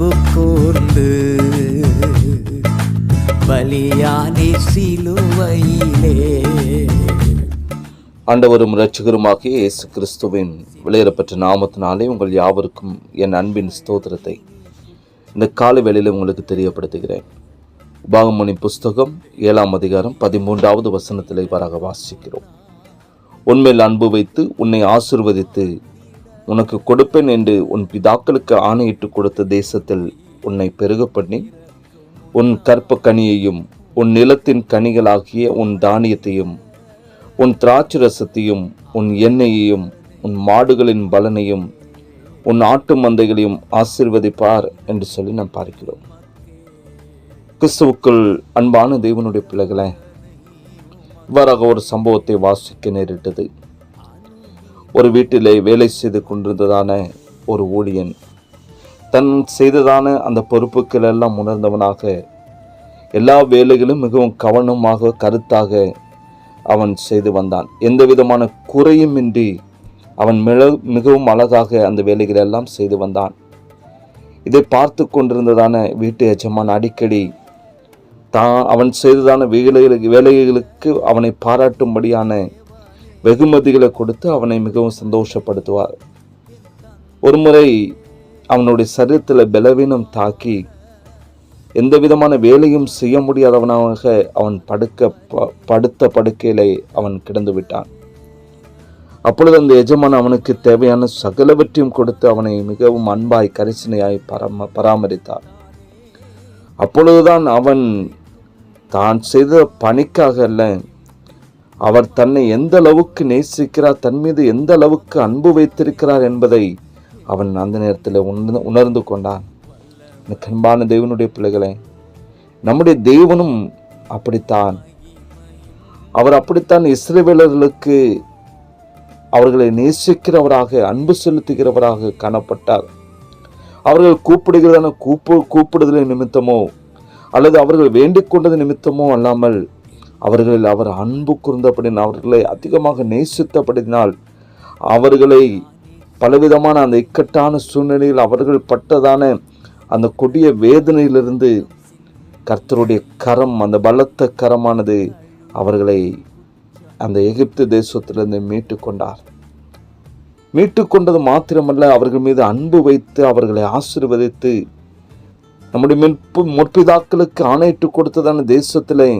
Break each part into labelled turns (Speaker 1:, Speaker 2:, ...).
Speaker 1: அன்பு கூர்ந்து பலியானே சிலுவையிலே.
Speaker 2: ஆண்டவரும் இரட்சகருமாகிய இயேசு கிறிஸ்துவின் வெளியேறப்பட்ட நாமத்தினாலே உங்கள் யாவருக்கும் என் அன்பின் ஸ்தோத்திரத்தை இந்த கால வேளையில் உங்களுக்கு தெரியப்படுத்துகிறேன். உபாகமணி புஸ்தகம் ஏழாம் அதிகாரம் பதிமூன்றாவது வசனத்தில் வராக வாசிக்கிறோம். உண்மையில் அன்பு வைத்து உன்னை ஆசிர்வதித்து உனக்கு கொடுப்பேன் என்று உன் பிதாக்களுக்கு ஆணையிட்டு கொடுத்த தேசத்தில் உன்னை பெருக பண்ணி உன் கற்ப கனியையும் உன் நிலத்தின் கனிகளாகிய உன் தானியத்தையும் உன் திராட்சை ரசத்தையும் உன் எண்ணெயையும் உன் மாடுகளின் பலனையும் உன் ஆட்டு மந்தைகளையும் ஆசீர்வதிப்பார் என்று சொல்லி நாம் பார்க்கிறோம். கிறிஸ்துவுக்குள் அன்பான தேவனுடைய பிள்ளைகளை இவ்வாறாக ஒரு சம்பவத்தை வாசிக்க நேரிட்டது. ஒரு வீட்டிலே வேலை செய்து கொண்டிருந்ததான ஒரு ஊழியன் தன் செய்ததான அந்த பொறுப்புகள் எல்லாம் உணர்ந்தவனாக எல்லா வேலைகளும் மிகவும் கவனமாக கருத்தாக அவன் செய்து வந்தான். எந்த விதமான குறையுமின்றி அவன் மிள மிகவும் அழகாக அந்த வேலைகளை எல்லாம் செய்து வந்தான். இதை பார்த்து கொண்டிருந்ததான வீட்டு எஜமான் அடிக்கடி தான் அவன் செய்ததான வேலைகளுக்கு வேலைகளுக்கு அவனை பாராட்டும்படியான வெகுமதிகளை கொடுத்து அவனை மிகவும் சந்தோஷப்படுத்துவார். ஒருமுறை அவனுடைய சரீரத்தில் பலவீனம் தாக்கி எந்த விதமான வேலையும் செய்ய முடியாதவனாக அவன் படுக்க ப- படுத்த படுக்கையிலே அவன் கிடந்து விட்டான் அப்பொழுது அந்த எஜமான் அவனுக்கு தேவையான சகலவற்றையும் கொடுத்து அவனை மிகவும் அன்பாய் கரிசனையாய் பராம பராமரித்தார். அப்பொழுதுதான் அவன் தான் செய்த பணிக்காக அல்ல அவர் தன்னை எந்த அளவுக்கு நேசிக்கிறார் தன் மீது எந்த அளவுக்கு அன்பு வைத்திருக்கிறார் என்பதை அவன் அந்த நேரத்தில் உணர்ந்து உணர்ந்து கொண்டான். எனக்கு அன்பான தேவனுடைய பிள்ளைகளே நம்முடைய தேவனும் அப்படித்தான். அவர் அப்படித்தான் இஸ்ரேவேலர்களுக்கு அவர்களை நேசிக்கிறவராக அன்பு செலுத்துகிறவராக காணப்பட்டார். அவர்கள் கூப்பிடுகிறதான கூப்பு கூப்பிடுதலின் நிமித்தமோ அல்லது அவர்கள் வேண்டிக் கொண்டது நிமித்தமோ அல்லாமல் அவர்களில் அவர் அன்பு கூர்ந்தபடினால் அவர்களை அதிகமாக நேசித்தபடினால் அவர்களை பலவிதமான அந்த இக்கட்டான சூழ்நிலையில் அவர்கள் பட்டதான அந்த கொடிய வேதனையிலிருந்து கர்த்தருடைய கரம் அந்த பலத்த கரமானது அவர்களை அந்த எகிப்து தேசத்திலிருந்து மீட்டு கொண்டார் மீட்டு கொண்டது மாத்திரமல்ல அவர்கள் மீது அன்பு வைத்து அவர்களை ஆசீர்வதித்து நம்முடைய முற்பிதாக்களுக்கு ஆணையிட்டு கொடுத்ததான தேசத்திலே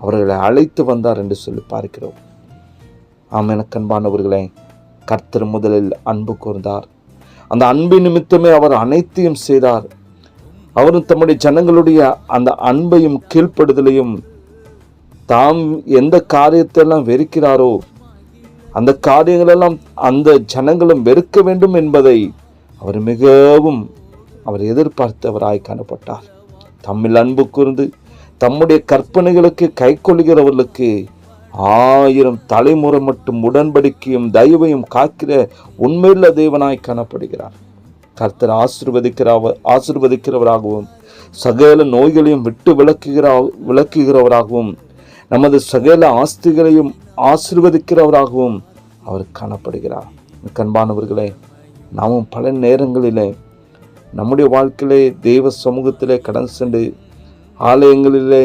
Speaker 2: அவர்களை அழைத்து வந்தார் என்று சொல்லி பார்க்கிறோம். ஆம் எனக்கு அன்பானவர்களே கர்த்தர் முதலில் அன்பு கூர்ந்தார். அந்த அன்பின் நிமித்தமே அவர் அனைத்தையும் செய்தார். அவரும் தம்முடைய ஜனங்களுடைய அந்த அன்பையும் கீழ்ப்படுதலையும் தாம் எந்த காரியத்தெல்லாம் வெறுக்கிறாரோ அந்த காரியங்களெல்லாம் அந்த ஜனங்களும் வெறுக்க வேண்டும் என்பதை அவர் மிகவும் அவர் எதிர்பார்த்தவராய் காணப்பட்டார். தம்மில் அன்பு கூர்ந்து தம்முடைய கற்பனைகளுக்கு கை கொள்கிறவர்களுக்கு ஆயிரம் தலைமுறை மட்டும் உடன்படிக்கையும் தயவையும் காக்கிற உண்மையுள்ள தேவனாய் காணப்படுகிறார். கர்த்தர் ஆசிர்வதிக்கிறவர் ஆசிர்வதிக்கிறவராகவும் சகல நோய்களையும் விட்டு விளக்குகிற விளக்குகிறவராகவும் நமது சகல ஆஸ்திகளையும் ஆசிர்வதிக்கிறவராகவும் அவர் காணப்படுகிறார். கண்பானவர்களே நாமும் பல நேரங்களிலே நம்முடைய வாழ்க்கையிலே தெய்வ சமூகத்திலே கடன் சென்று ஆலயங்களிலே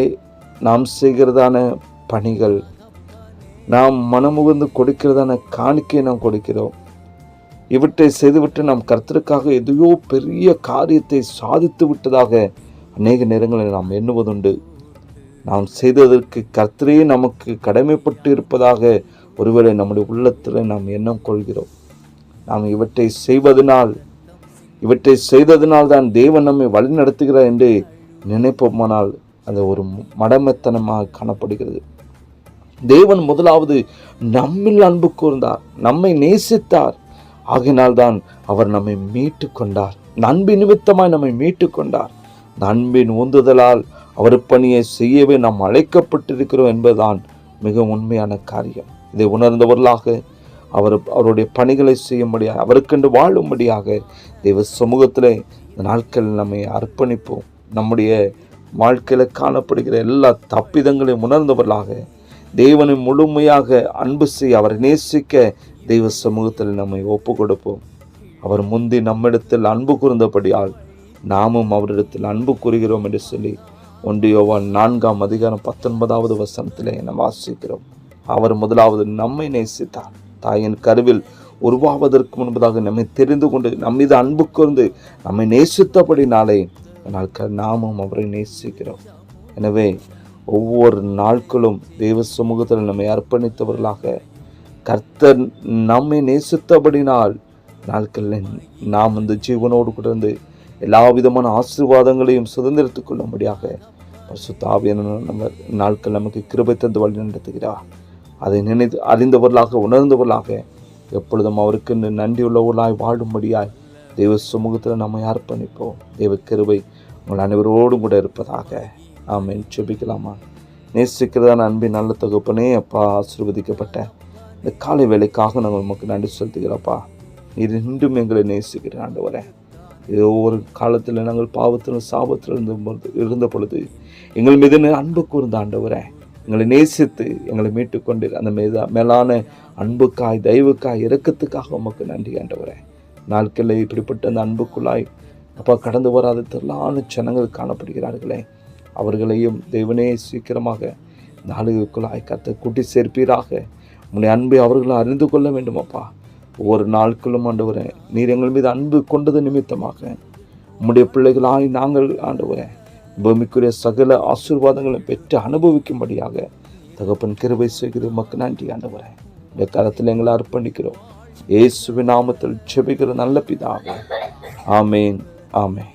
Speaker 2: நாம் செய்கிறதான பணிகள் நாம் மனமுகந்து கொடுக்கிறதான காணிக்கை நாம் கொடுக்கிறோம். இவற்றை செய்துவிட்டு நாம் கர்த்தருக்காக எதையோ பெரிய காரியத்தை சாதித்து விட்டதாக அநேக நேரங்களில் நாம் எண்ணுவதுண்டு. நாம் செய்ததற்கு கர்த்தரே நமக்கு கடமைப்பட்டு இருப்பதாக ஒருவேளை நம்முடைய உள்ளத்தில் நாம் எண்ணம் கொள்கிறோம். நாம் இவற்றை செய்வதனால் இவற்றை செய்ததினால் தான் தேவன் நம்மை வழிநடத்துகிறார் என்று நினைப்போமானால் அது ஒரு மடமெத்தனமாக காணப்படுகிறது. தேவன் முதலாவது நம்மில் அன்பு கூர்ந்தார் நம்மை நேசித்தார். ஆகினால்தான் அவர் நம்மை மீட்டு கொண்டார். நண்பு நிமித்தமாய் நம்மை மீட்டு கொண்டார். நண்பின் உந்துதலால் அவர் பணியை செய்யவே நாம் அழைக்கப்பட்டிருக்கிறோம் என்பதுதான் மிக உண்மையான காரியம். இதை உணர்ந்தவர்களாக அவர் அவருடைய பணிகளை செய்யும்படியாக அவருக்கென்று வாழும்படியாக தெய்வ சமூகத்திலே இந்த நாட்களில் நம்மை அர்ப்பணிப்போம். நம்முடைய வாழ்க்கையில் காணப்படுகிற எல்லா தப்பிதங்களையும் உணர்ந்தவர்களாக தேவனை முழுமையாக அன்பு செய்ய அவரை நேசிக்க தெய்வ சமூகத்தில் நம்மை ஒப்பு கொடுப்போம் அவர் முந்தி நம்மிடத்தில் அன்பு கூர்ந்தபடியால் நாமும் அவரிடத்தில் அன்பு கூறுகிறோம் என்று சொல்லி ஒன்றியோவான் நான்காம் அதிகாரம் பத்தொன்பதாவது வசனத்தில் என வாசிக்கிறோம். அவர் முதலாவது நம்மை நேசித்தார். தாயின் கருவில் உருவாவதற்கு முன்பதாக நம்மை தெரிந்து கொண்டு நம்மீது அன்பு கூர்ந்து நம்மை நேசித்தபடினாலே நாட்கள் நாமும் அவரை நேசிக்கிறோம். எனவே ஒவ்வொரு நாட்களும் தெய்வ சமூகத்தில் நம்மை அர்ப்பணித்தவர்களாக கர்த்தர் நம்மை நேசித்தபடினால் நாட்களில் நாம் இந்த ஜீவனோடு கூட எல்லா விதமான ஆசீர்வாதங்களையும் சுதந்திரத்துக் கொள்ளும்படியாக பரிசுத்தாவியான நம்ம நாட்கள் நமக்கு கிருபை தந்து வழி நடத்துகிறார். அதை நினைத்து அறிந்தவர்களாக உணர்ந்தவர்களாக எப்பொழுதும் அவருக்கு நன்றியுள்ளவர்களாய் வாழும்படியாய் தெய்வ சமூகத்தில் நம்ம அர்ப்பணிப்போம் தெய்வ கிருபை உங்கள் அனைவரோடும் கூட இருப்பதாக. ஆமென். செபிக்கலாமா நேசிக்கிறதான அன்பின் நல்ல தொகுப்பனே அப்பா ஆசீர்வதிக்கப்பட்ட இந்த காலை வேலைக்காக நாங்கள் உமக்கு நன்றி செலுத்துகிறப்பா நீர் இன்றும் எங்களை நேசிக்கிற ஆண்டவரே. ஏதோ ஒரு காலத்தில் நாங்கள் பாவத்திலும் சாபத்தில் இருந்த பொழுது இருந்த பொழுது எங்கள் மீது அன்பு கூர்ந்த ஆண்டவரே. எங்களை நேசித்து எங்களை மீட்டுக்கொண்டு அந்த மீத மேலான அன்புக்காய் தயவுக்காய் இறக்கத்துக்காக உமக்கு நன்றி ஆண்டவரே. நாட்களில் இப்படிப்பட்ட அந்த அன்புக்குள்ளாய் அப்பா கடந்து வராத திரளான ஜனங்கள் காணப்படுகிறார்களே. அவர்களையும் தெய்வனே சீக்கிரமாக நாளுக்குள்ளாய் கத்தை கூட்டி சேர்ப்பீராக. உன்னை அன்பை அவர்களும் அறிந்து கொள்ள வேண்டும் அப்பா. ஒவ்வொரு நாட்களும் ஆண்டவரே நீர் எங்கள் மீது அன்பு கொண்டது நிமித்தமாக உம்முடைய பிள்ளைகளாய் நாங்கள் ஆண்டவரே பூமிக்குரிய சகல ஆசீர்வாதங்களை பெற்று அனுபவிக்கும்படியாக தகப்பன் கிருவை செய்கிற மக்கள் நன்றி ஆண்டவரே. இந்த காலத்தில் எங்களை அர்ப்பணிக்கிறோம். இயேசுவின் நாமத்தில் செபிக்கிற நல்ல பிதாவே. ஆமேன் ஆமேன்.